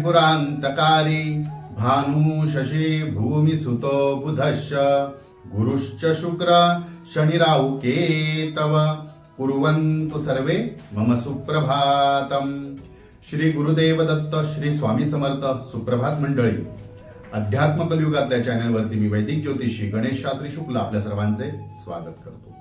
त्रिपुरान्तकारी भानु शशी भूमिसुतो बुधश्च गुरुश्च शुक्र शनिराहु केतव। कुर्वन्तु सर्वे मम सुप्रभातम श्री गुरुदेव दत्त श्री स्वामी समर्थ सुप्रभात मंडळी। अध्यात्म कलियुगातल्या चॅनलवरती मी वैदिक ज्योतिषी गणेश शास्त्री शुक्ल आपल्या सर्वांचे स्वागत करतो.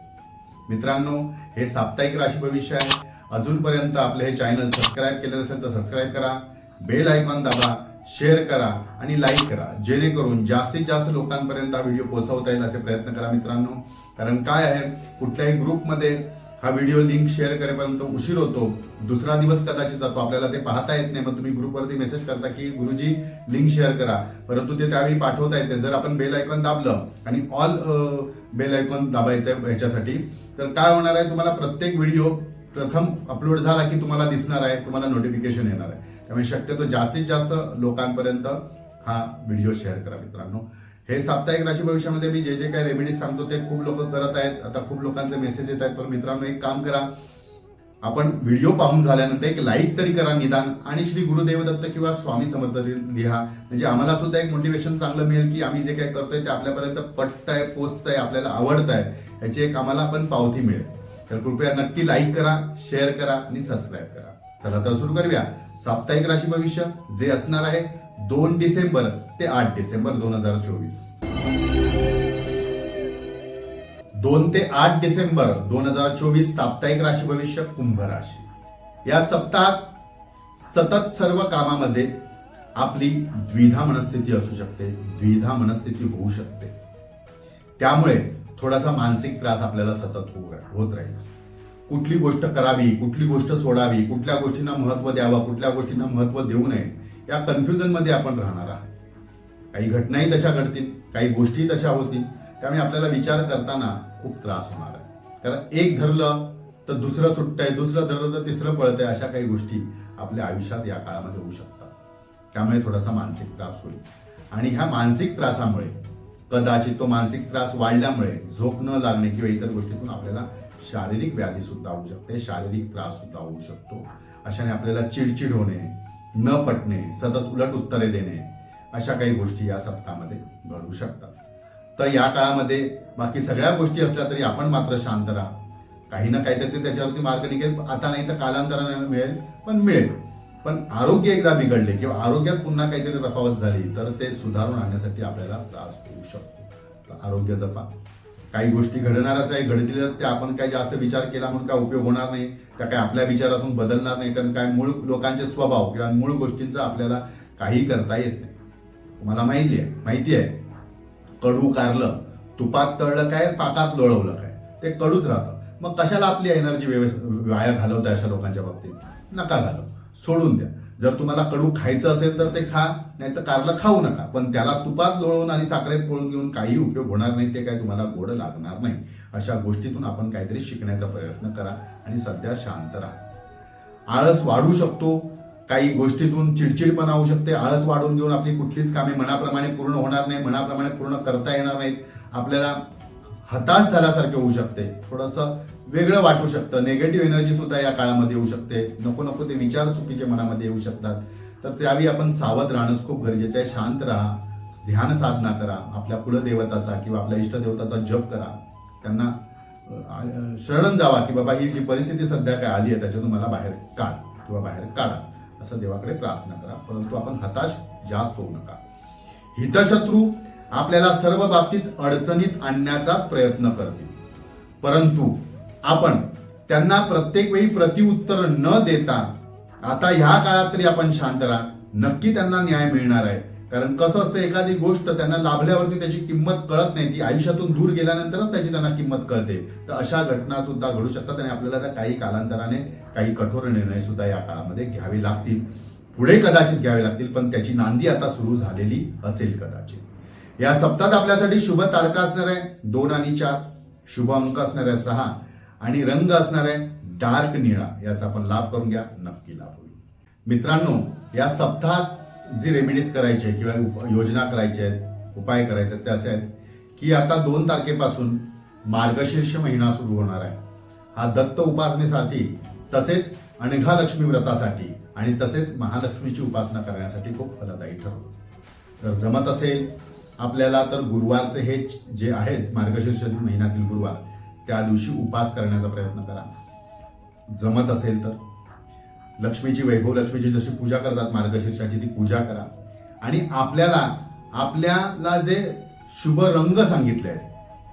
मित्रांनो हे साप्ताहिक राशी भविष्य आहे. अजूनपर्यंत आपले हे चॅनल सबस्क्राईब केले नसेल तर सबस्क्राईब करा. बेल आयकॉन दाबा शेअर करा आणि लाईक करा. जेणेकरून जास्तीत जास्त लोकांपर्यंत हा व्हिडिओ पोहोचवता येईल असे प्रयत्न करा मित्रांनो. कारण काय आहे? कुठल्याही ग्रुपमध्ये हा व्हिडिओ लिंक शेअर करेपर्यंत उशीर होतो. दुसरा दिवस कदाचित जातो. आपल्याला ते पाहता येत नाही. मग तुम्ही ग्रुपवरती मेसेज करता की गुरुजी लिंक शेअर करा. परंतु ते त्यावेळी पाठवता येते. जर आपण बेल आयकॉन दाबलं आणि ऑल बेल आयकॉन दाबायचं आहे ह्याच्यासाठी तर काय होणार आहे? तुम्हाला प्रत्येक व्हिडिओ प्रथम अपलोड झाला की तुम्हाला दिसणार आहे. तुम्हाला नोटिफिकेशन येणार आहे. त्यामुळे शक्यतो जास्तीत जास्त लोकांपर्यंत हा व्हिडिओ शेअर करा मित्रांनो. हे साप्ताहिक राशी भविष्यामध्ये मी जे जे काही रेमेडीज सांगतो ते खूप लोक करत आहेत. आता खूप लोकांचे मेसेज येत आहेत. तर मित्रांनो एक काम करा. आपण व्हिडिओ पाहून झाल्यानंतर एक लाईक तरी करा निदान आणि श्री गुरुदेव दत्त किंवा स्वामी समर्थ लिहा. म्हणजे आम्हाला सुद्धा एक मोटिवेशन चांगलं मिळेल की आम्ही जे काही करतोय ते आपल्यापर्यंत पटत आहे पोचत आहे आपल्याला आवडतंय. याची एक आम्हाला पण पावती मिळेल. तर कृपया नक्की लाईक करा शेअर करा आणि सबस्क्राईब करा. चला तर सुरू करूया. साप्ताहिक राशी भविष्य जे असणार आहे दोन डिसेंबर ते आठ डिसेंबर दोन हजार चोवीस. दोन ते आठ डिसेंबर दोन हजार चोवीस साप्ताहिक राशी भविष्य कुंभ राशी. या सप्ताहात सतत सर्व कामामध्ये आपली द्विधा मनस्थिती असू शकते द्विधा मनस्थिती होऊ शकते. त्यामुळे थोडासा मानसिक त्रास आपल्याला सतत होऊ होत राहील. कुठली गोष्ट करावी कुठली गोष्ट सोडावी कुठल्या गोष्टींना महत्त्व द्यावं कुठल्या गोष्टींना महत्त्व देऊ नये या कन्फ्युजनमध्ये आपण राहणार आहात. काही घटनाही तशा घडतील काही गोष्टी तशा होतील त्यामुळे आपल्याला विचार करताना खूप त्रास होणार आहे. कारण एक धरलं तर दुसरं सुटतंय दुसरं धरलं तर तिसरं पळतंय अशा काही गोष्टी आपल्या आयुष्यात या काळामध्ये होऊ शकतात. त्यामुळे थोडासा मानसिक त्रास होईल. आणि ह्या मानसिक त्रासामुळे कदाचित तो मानसिक त्रास वाढल्यामुळे झोप न लागणे किंवा इतर गोष्टीतून आपल्याला शारीरिक व्याधी सुद्धा होऊ शकते शारीरिक त्रास सुद्धा होऊ शकतो. अशाने आपल्याला चिडचिड होणे न पटणे सतत उलट उत्तरे देणे अशा काही गोष्टी या सप्ताहामध्ये घडू शकतात. तर या काळामध्ये बाकी सगळ्या गोष्टी असल्या तरी आपण मात्र शांत राहा. काही ना काहीतरी ते त्याच्यावरती मार्ग निघेल. आता नाही तर कालांतराने मिळेल पण मिळेल. पण आरोग्य एकदा बिघडले किंवा आरोग्यात पुन्हा काहीतरी तफावत झाली तर ते सुधारून आणण्यासाठी आपल्याला त्रास होऊ शकतो. तर आरोग्य जपा. काही गोष्टी घडणारच आहे घडतील त्या आपण काही जास्त विचार केला म्हणून काय उपयोग होणार नाही. त्या काय आपल्या विचारातून बदलणार नाही कारण काय मूळ लोकांचे स्वभाव किंवा मूळ गोष्टींचा आपल्याला काही करता येत नाही. तुम्हाला माहिती आहे माहिती आहे. कडू कारलं तुपात तळलं काय पाकात लोळवलं काय ते कडूच राहतं. मग कशाला आपली एनर्जी वाया घालवताय अशा लोकांच्या बाबतीत? नका घालव. सोडून द्या. जर तुम्हाला कडू खायचं असेल तर ते खा नाही तर कारलं खाऊ नका. पण त्याला तुपात लोळवून आणि साखरेत पोळून घेऊन काही उपयोग होणार नाही ते काय तुम्हाला गोड लागणार नाही. अशा गोष्टीतून आपण काहीतरी शिकण्याचा प्रयत्न करा आणि सध्या शांत राहा. आळस वाढू शकतो. काही गोष्टीतून चिडचिडपणा होऊ शकते. आळस वाढून घेऊन आपली कुठलीच कामे मनाप्रमाणे पूर्ण होणार नाही मनाप्रमाणे पूर्ण करता येणार नाहीत. आपल्याला हताश झाल्यासारखे होऊ शकते. थोडंसं वेगळं वाटू शकतं. निगेटिव्ह एनर्जी सुद्धा या काळामध्ये येऊ शकते. नको नको ते विचार चुकीचे मनामध्ये येऊ शकतात. तर त्यावेळी आपण सावध राहणंच खूप गरजेचं आहे. शांत राहा. ध्यान साधना करा. आपल्या कुलदेवताचा किंवा आपल्या इष्टदेवताचा जप करा. त्यांना शरण जावा की बाबा ही जी परिस्थिती सध्या काय आली आहे त्याच्यातून मला बाहेर काढ किंवा बाहेर काढा. असं देवाकडे प्रार्थना करा. परंतु आपण हताश जास्त होऊ नका. हितशत्रू आपल्याला सर्व बाबतीत अडचणीत आणण्याचा प्रयत्न करते परंतु आपण त्यांना प्रत्येक वेळी प्रतिउत्तर न देता आता ह्या काळात तरी आपण शांत राहा. नक्की त्यांना न्याय मिळणार आहे. कारण कसं असतं एखादी गोष्ट त्यांना लाभल्यावरती त्याची किंमत कळत नाही ती आयुष्यातून दूर गेल्यानंतरच त्याची त्यांना किंमत कळते. तर अशा घटना सुद्धा घडू शकतात आणि आपल्याला त्या काही कालांतराने काही कठोर निर्णय सुद्धा या काळामध्ये घ्यावे लागतील. पुढे कदाचित घ्यावे लागतील पण त्याची नांदी आता सुरू झालेली असेल कदाचित. या सप्तात आपल्यासाठी शुभ तारखा असणार आहे. दोन आणि चार. शुभ अंक असणार आहे सहा. आणि रंग असणार आहे डार्क निळा. याचा आपण लाभ करून घ्या. नक्की लाभ होईल. मित्रांनो या सप्ताहात जी रेमेडीज आहे किंवा उप- योजना करायच्या आहेत उपाय करायचे आहेत ते असे आहेत की आता दोन तारखेपासून मार्गशीर्ष महिना सुरू होणार आहे. हा दत्त उपासनेसाठी तसेच अणघालक्ष्मी व्रतासाठी आणि तसेच महालक्ष्मीची उपासना करण्यासाठी खूप फलदायी ठरतो जर जमत असेल आपल्याला तर गुरुवारचे हे जे आहेत मार्गशीर्ष महिन्यातील गुरुवार त्या दिवशी उपास करण्याचा प्रयत्न करा. जमत असेल तर. लक्ष्मीची वैभव लक्ष्मीची जशी पूजा करतात मार्गशीर्षाची ती पूजा करा. आणि आपल्याला आपल्याला जे शुभ रंग सांगितले आहेत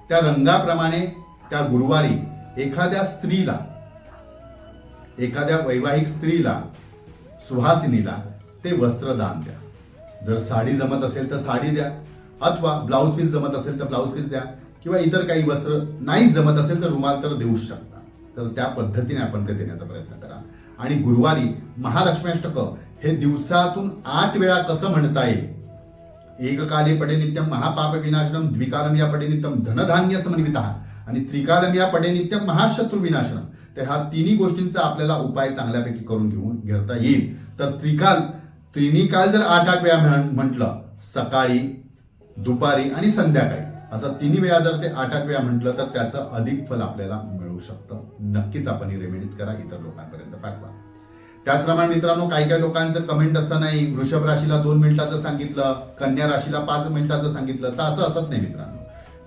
त्या रंगाप्रमाणे त्या गुरुवारी एखाद्या स्त्रीला एखाद्या वैवाहिक स्त्रीला सुहासिनीला ते वस्त्र दान द्या. जर साडी जमत असेल तर साडी द्या. अथवा ब्लाऊज पीस जमत असेल तर ब्लाऊज पीस द्या. किंवा इतर काही वस्त्र नाही जमत असेल तर रुमाल तर देऊच शकता. तर त्या पद्धतीने आपण ते देण्याचा प्रयत्न करा. आणि गुरुवारी महालक्ष्म्याष्टक हे दिवसातून आठ वेळा कसं म्हणता येईल? एक काले नित्यम महापाप विनाशनम द्विकालम या पडेनित्यम धनधान्य समन्वित आणि त्रिकालम या पडेनित्यम महाशत्रू विनाशनम तर ह्या तिन्ही गोष्टींचा आपल्याला उपाय चांगल्यापैकी करून घेऊन घेता येईल. तर त्रिकाल त्रिनी काल जर आठ आठ वेळा म्हण- म्हटलं सकाळी दुपारी आणि संध्याकाळी. असं तिन्ही वेळा जर ते आठ आठ वेळा म्हटलं तर त्याचं अधिक फल आपल्याला मिळू शकतं. नक्कीच आपण ही रेमेडीज करा इतर लोकांपर्यंत पाठवा. त्याचप्रमाणे मित्रांनो काही काही लोकांचं कमेंट असतानाही वृषभ राशीला दोन मिनिटाचं सांगितलं कन्या राशीला पाच मिनिटाचं सांगितलं तर असं असत नाही मित्रांनो.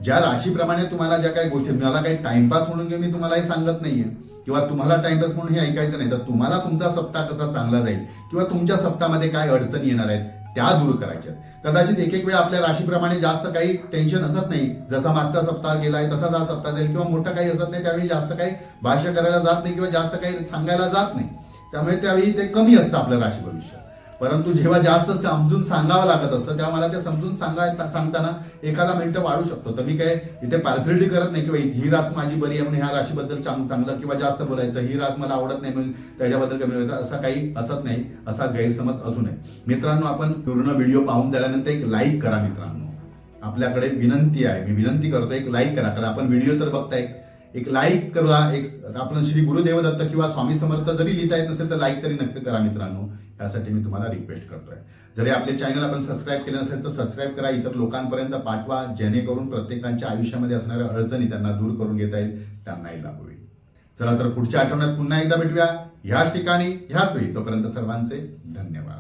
ज्या राशीप्रमाणे तुम्हाला ज्या काही गोष्टी मला काही टाइमपास म्हणून घेऊन मी तुम्हाला हे सांगत नाहीये किंवा तुम्हाला टाइमपास म्हणून हे ऐकायचं नाही तर तुम्हाला तुमचा सप्ताह कसा चांगला जाईल किंवा तुमच्या सप्ताहामध्ये काय अडचणी येणार आहेत त्या दूर करायच्या कदाचित एक एक वेळा आपल्या राशीप्रमाणे जास्त काही टेन्शन असत नाही. जसा मागचा सप्ताह गेलाय तसाच हा सप्ताह जाईल किंवा मोठं काही असत नाही त्यावेळी जास्त काही भाष्य करायला जात नाही किंवा जास्त काही सांगायला जात नाही. त्यामुळे त्यावेळी ते कमी असतं आपलं राशी भविष्य. परंतु जेव्हा जास्त समजून सांगावं लागत असतं तेव्हा मला ते समजून सांगाय सांगताना एखादा मिनिटं वाढू शकतो. तर मी काय इथे पार्सलिटी करत नाही किंवा ही रास माझी बरी आहे म्हणून ह्या राशीबद्दल चांग- चांगलं किंवा जास्त बोलायचं ही रास मला आवडत नाही म्हणून त्याच्याबद्दल कमी बोलायचं असं काही असत नाही असा गैरसमज अजून आहे. मित्रांनो आपण पूर्ण व्हिडिओ पाहून झाल्यानंतर एक लाईक करा मित्रांनो. आपल्याकडे विनंती आहे. मी विनंती करतो एक लाईक करा. कारण आपण व्हिडिओ तर बघताय एक लाईक करा एक आपण श्री गुरुदेवदत्त किंवा स्वामी समर्थ जरी लिहिता येत नसेल तर लाईक तरी नक्की करा मित्रांनो. यासाठी मी तुम्हाला रिक्वेस्ट करतोय. जरी आपले चॅनल आपण सबस्क्राईब केलं नसेल तर सबस्क्राईब करा इतर लोकांपर्यंत पाठवा जेणेकरून प्रत्येकांच्या आयुष्यामध्ये असणाऱ्या अडचणी त्यांना दूर करून घेता येईल त्यांनाही लाभ होईल. चला तर पुढच्या आठवड्यात पुन्हा एकदा भेटूया. ह्याच ठिकाणी ह्याच वेळी. तोपर्यंत सर्वांचे धन्यवाद.